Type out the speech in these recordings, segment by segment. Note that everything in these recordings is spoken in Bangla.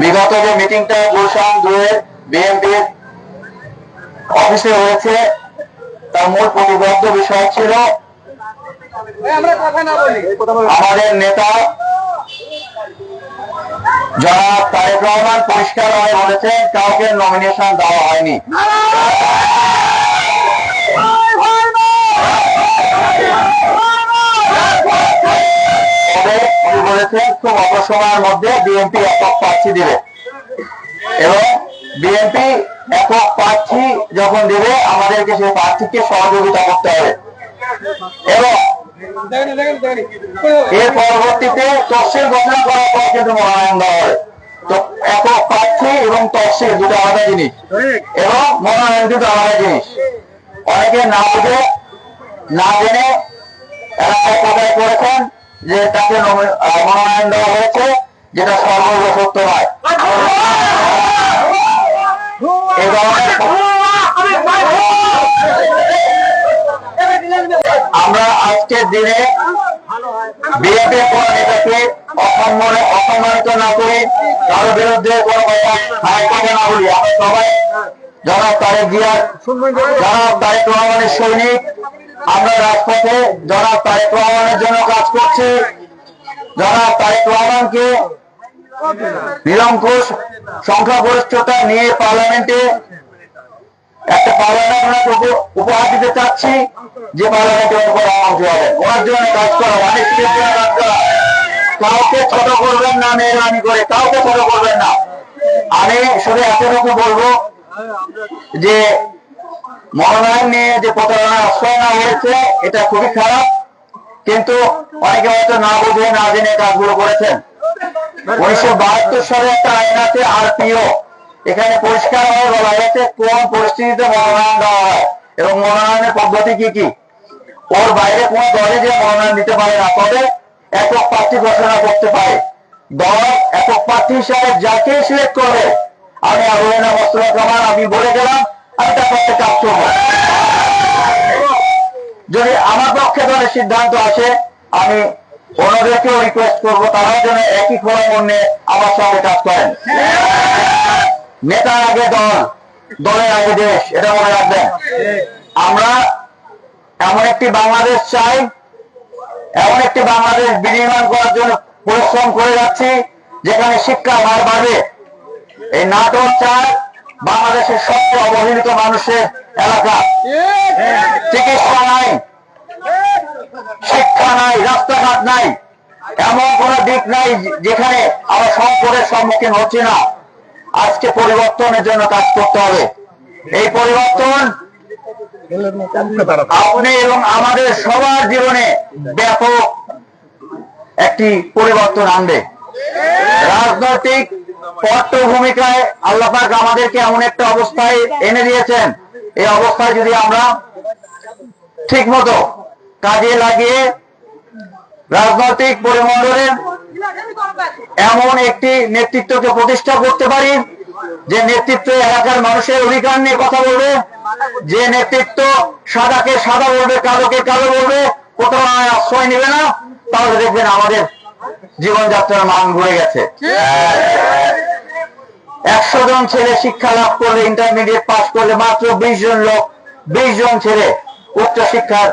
বিগত যে মিটিংটা গুলশান দুয়ের বিএনপির অফিসে হয়েছে তার মূল প্রতিবদ্ধ বিষয় ছিল আমাদের নেতা জনাব তারেক রহমান পরিষ্কার হয়ে বলেছেন কাউকে নমিনেশন দেওয়া হয়নি তবে উনি বলেছেন খুব অল্প সময়ের মধ্যে বিএনপি একক প্রার্থী দিবে। এবং বিএনপি একক প্রার্থী যখন দিবে, আমাদেরকে সেই প্রার্থীকে সহযোগিতা করতে হবে। এবং এর পরবর্তীতে তফসিল ঘোষণা করার পর কিন্তু একক প্রার্থী এবং তফসিল দুটো আলাদা জিনিস। এবং মনোনয়ন দুটো আলাদা জিনিস। অনেকে না বুঝে, না জেনে এলাকায় কোথায় করেছেন যে তাকে মনোনয়ন দেওয়া হয়েছে, যেটা সর্বৈব সত্য নয় আমরা আজকের দিনে বিএনপির কোন নেতাকে অসম্মানে অসম্মানিত না করে কারও বিরুদ্ধে কোনো কথা হাই কথা না বলি। আমরা সবাই জনাব তারেক জিয়ার জনাব তারেক রহমানের সৈনিক আমরা রাজপথে জনাব তারেক রহমানের জন্য কাজ করছি। জনাব তারেক রহমানকে নিরঙ্কুশ সংখ্যাগরিষ্ঠতা নিয়ে পার্লামেন্টে একটা পার্লামেন্ট উপহার দিতে চাচ্ছি যে পার্লামেন্টের উপর অংশ হবে। ওনার জন্য কাজ করা অনেক জন্য কাজ করা। কাউকে ছোট করবেন না মেহরবানি করে, কাউকে ছোট করবেন না। আমি শুধু এতটুকু বলব যে মনোনয়ন নিয়ে যে প্রতারণা আশ্রয় না হয়েছে এটা খুবই খারাপ। কিন্তু অনেকে হয়তো না বুঝে, না জেনে কাজগুলো করেছেন। উনিশশো বাহাত্তর সালে একটা আইন আছে আরপিও, এখানে পরিষ্কার ভাবে বলা হয়েছে কোন পরিস্থিতিতে মনোনয়ন দেওয়া হয় এবং মনোনয়নের পদ্ধতি কি কি। ওর বাইরে কোন দলে যে মনোনয়ন দিতে পারে না, তবে একক প্রার্থী ঘোষণা করতে পারে। দল একক প্রার্থী হিসাবে যাকে সিলেক্ট করবে, আমি আরোহনা মস্তক কামাল, আমি বলে গেলাম তার করব যদি আমার পক্ষে দলের সিদ্ধান্ত আসে, আমি অন্যদেরকেও রিকোয়েস্ট করব তারাও যেন একই খোলা মনে আমার সঙ্গে কাজ করেন। নেতার আগে দল দলের আগে দেশ, এটা মনে রাখবেন। আমরা এমন একটি বাংলাদেশ চাই, এমন একটি বাংলাদেশ বিনির্মাণ করার জন্য পরিশ্রম করে যাচ্ছি, যেখানে শিক্ষা হার বাড়বে। এই নাটক চায় বাংলাদেশের সবচেয়ে অবহেলিত মানুষের এলাকা। চিকিৎসা নাই, শিক্ষা নাই, রাস্তাঘাট নাই, এমন কোন দিক নাই যেখানে আমরা সংকটের সম্মুখীন হচ্ছি না। আজকে পরিবর্তনের জন্য কাজ করতে হবে। এই পরিবর্তন আপনি এবং আমাদের সবার জীবনে ব্যাপক একটি পরিবর্তন আনবে। রাজনৈতিক পট্টভূমিকায় আল্লাহ পাক আমাদেরকে এমন একটা অবস্থায় এনে দিয়েছেন। এই অবস্থায় যদি আমরা ঠিক মতো কাজে লাগিয়ে রাজনৈতিক পরিমণ্ডলের এমন একটি নেতৃত্বকে প্রতিষ্ঠা করতে পারি, যে নেতৃত্ব এলাকার মানুষের অধিকার নিয়ে কথা বলবে, যে নেতৃত্ব সাদাকে সাদা বলবে, কালোকে কালো বলবে প্রতারণায় আশ্রয় নেবে না, তাহলে দেখবেন আমাদের জীবনযাত্রার মান ঘুরে গেছে। একশো জন ছেলে শিক্ষা লাভ করলে ইন্টারমিডিয়েট পাস করলে মাত্র বিশ জন লোক, বিশ জন ছেলে উচ্চ শিক্ষার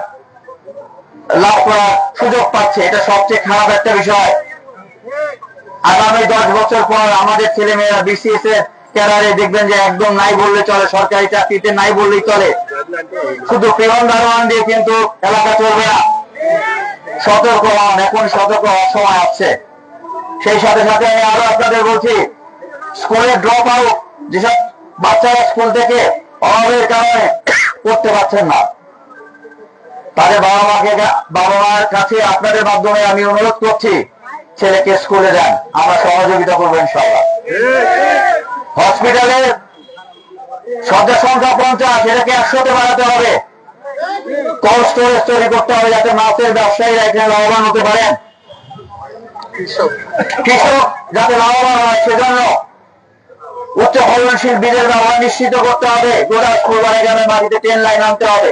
লাভ করার সুযোগ পাচ্ছে। এটা সবচেয়ে খারাপ একটা বিষয়। আগামী দশ বছর পর আমাদের ছেলে মেয়েরা বিসিএস এর ক্যাডারে দেখবেন যে একদম নাই বললে চলে, সরকারি চাকরিতে নাই বললেই চলে। শুধু প্রেরণ ধারণ দিয়ে কিন্তু এলাকা চলবে না। সতর্ক হন, এখন সতর্ক হওয়ার সময় আসছে। সেই সাথে সাথে আমি আরও আপনাদের বলছি স্কুলে ড্রপ আউট যেসব বাচ্চারা স্কুল থেকে অভাবের কারণে পড়তে পারছেন না। তাদের বাবা মাকে বাবা মার কাছে আপনাদের মাধ্যমে আমি অনুরোধ করছি, ছেলেকে স্কুলে দেন আমরা সহযোগিতা করব ইনশাল্লাহ হসপিটালে শয্যা সংখ্যা পঞ্চাশ এটাকে একশোতে বাড়াতে হবে। কোল্ড স্টোরেজ তৈরি করতে হবে যাতে মাছের ব্যবসায়ীরা এখানে লাভবান হতে পারেন। কৃষক যাতে লাভবান হয়, সেজন্য উচ্চ ফলনশীল বীজের ব্যবহার নিশ্চিত করতে হবে। গোটা স্কুল বাড়ি গ্রামের মাটিতে ট্রেন লাইন আনতে হবে।